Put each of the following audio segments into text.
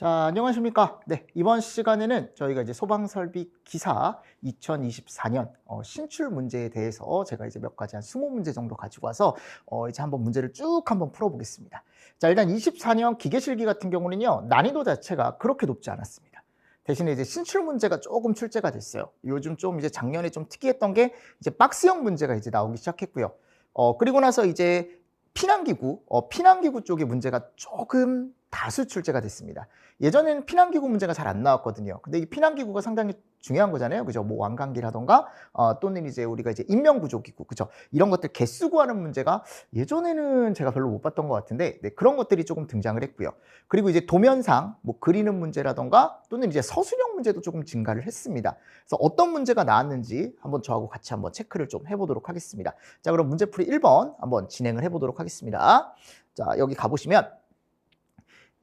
자, 안녕하십니까. 네, 이번 시간에는 저희가 이제 소방설비 기사 2024년 어, 신출 문제에 대해서 제가 이제 몇 가지 한 20문제 정도 가지고 와서 어, 이제 한번 문제를 쭉 한번 풀어보겠습니다. 자, 일단 24년 기계실기 같은 경우는요, 난이도 자체가 그렇게 높지 않았습니다. 대신에 이제 신출 문제가 조금 출제가 됐어요. 요즘 좀 이제 작년에 좀 특이했던 게 이제 박스형 문제가 이제 나오기 시작했고요. 어, 그리고 나서 이제 피난기구, 어, 피난기구 쪽의 문제가 조금 다수 출제가 됐습니다. 예전에는 피난기구 문제가 잘 안 나왔거든요. 근데 이 피난기구가 상당히 중요한 거잖아요. 그죠? 뭐 완강기라던가, 어, 또는 이제 우리가 이제 인명구조기구, 그죠? 이런 것들 개수 구하는 문제가 예전에는 제가 별로 못 봤던 것 같은데, 네, 그런 것들이 조금 등장을 했고요. 그리고 이제 도면상, 뭐 그리는 문제라던가, 또는 이제 서술형 문제도 조금 증가를 했습니다. 그래서 어떤 문제가 나왔는지 한번 저하고 같이 한번 체크를 좀 해보도록 하겠습니다. 자, 그럼 문제풀이 1번 한번 진행을 해보도록 하겠습니다. 자, 여기 가보시면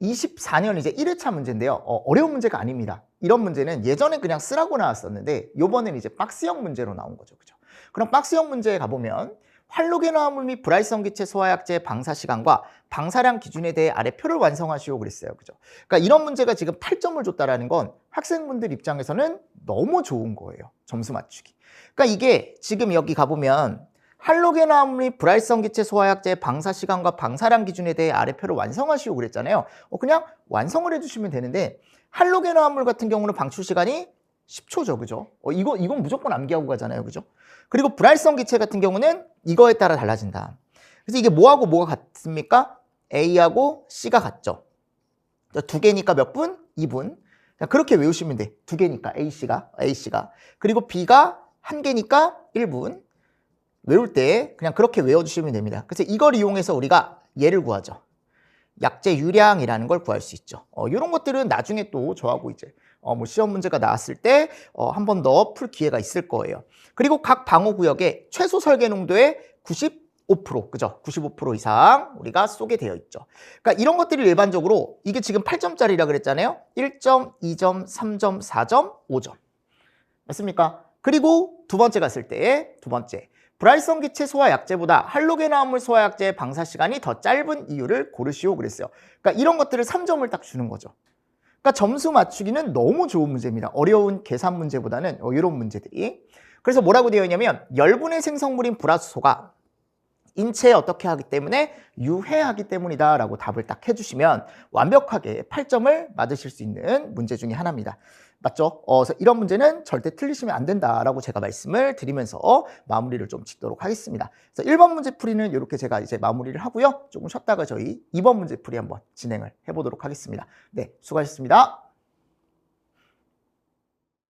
24년 이제 1회차 문제인데요. 어, 려운 문제가 아닙니다. 이런 문제는 예전에 그냥 쓰라고 나왔었는데 요번엔 이제 박스형 문제로 나온 거죠. 그죠? 그럼 박스형 문제에 가보면 활로계 나물 및 불활성 기체 소화약제 방사 시간과 방사량 기준에 대해 아래 표를 완성하시오 그랬어요. 그죠? 그러니까 이런 문제가 지금 8점을 줬다라는 건 학생분들 입장에서는 너무 좋은 거예요. 점수 맞추기. 그러니까 이게 지금 여기 가보면 및 불활성 기체 소화약제 방사 시간과 방사량 기준에 대해 아래 표를 완성하시오 그랬잖아요. 어, 그냥 완성을 해주시면 되는데 할로겐암물 같은 경우는 방출 시간이 10초죠, 그죠? 어, 이거 이건 무조건 암기하고 가잖아요, 그죠? 그리고 불활성 기체 같은 경우는 이거에 따라 달라진다. 그래서 이게 뭐하고 뭐가 같습니까? A하고 C가 같죠. 두 개니까 몇 분? 2분. 그렇게 외우시면 돼. 두 개니까 A, C가 A, C가. 그리고 B가 한 개니까 1분. 외울 때 그냥 그렇게 외워주시면 됩니다. 그래서 이걸 이용해서 우리가 예를 구하죠. 약제 유량이라는 걸 구할 수 있죠. 어, 이런 것들은 나중에 또 저하고 이제 어, 뭐 시험 문제가 나왔을 때 어, 한번 더 풀 기회가 있을 거예요. 그리고 각 방호 구역의 최소 설계 농도의 95% 그죠? 95% 이상 우리가 쏘게 되어 있죠. 그러니까 이런 것들이 일반적으로 이게 지금 8점짜리라 그랬잖아요. 1점, 2점, 3점, 4점, 5점. 맞습니까? 그리고 두 번째 갔을 때두 번째 불활성 기체 소화 약제보다 할로겐 화합물 소화 약제의 방사 시간이 더 짧은 이유를 고르시오 그랬어요. 그러니까 이런 것들을 3점을 딱 주는 거죠. 그러니까 점수 맞추기는 너무 좋은 문제입니다. 어려운 계산 문제보다는 어, 이런 문제들이. 그래서 뭐라고 되어 있냐면 열분의 생성물인 불화수소가 인체에 어떻게 하기 때문에 유해하기 때문이다라고 답을 딱 해주시면 완벽하게 8점을 맞으실 수 있는 문제 중에 하나입니다. 맞죠? 어, 그래서 이런 문제는 절대 틀리시면 안 된다라고 제가 말씀을 드리면서 마무리를 좀 짓도록 하겠습니다. 그래서 1번 문제 풀이는 이렇게 제가 이제 마무리를 하고요. 조금 쉬었다가 저희 2번 문제 풀이 한번 진행을 해보도록 하겠습니다. 네, 수고하셨습니다.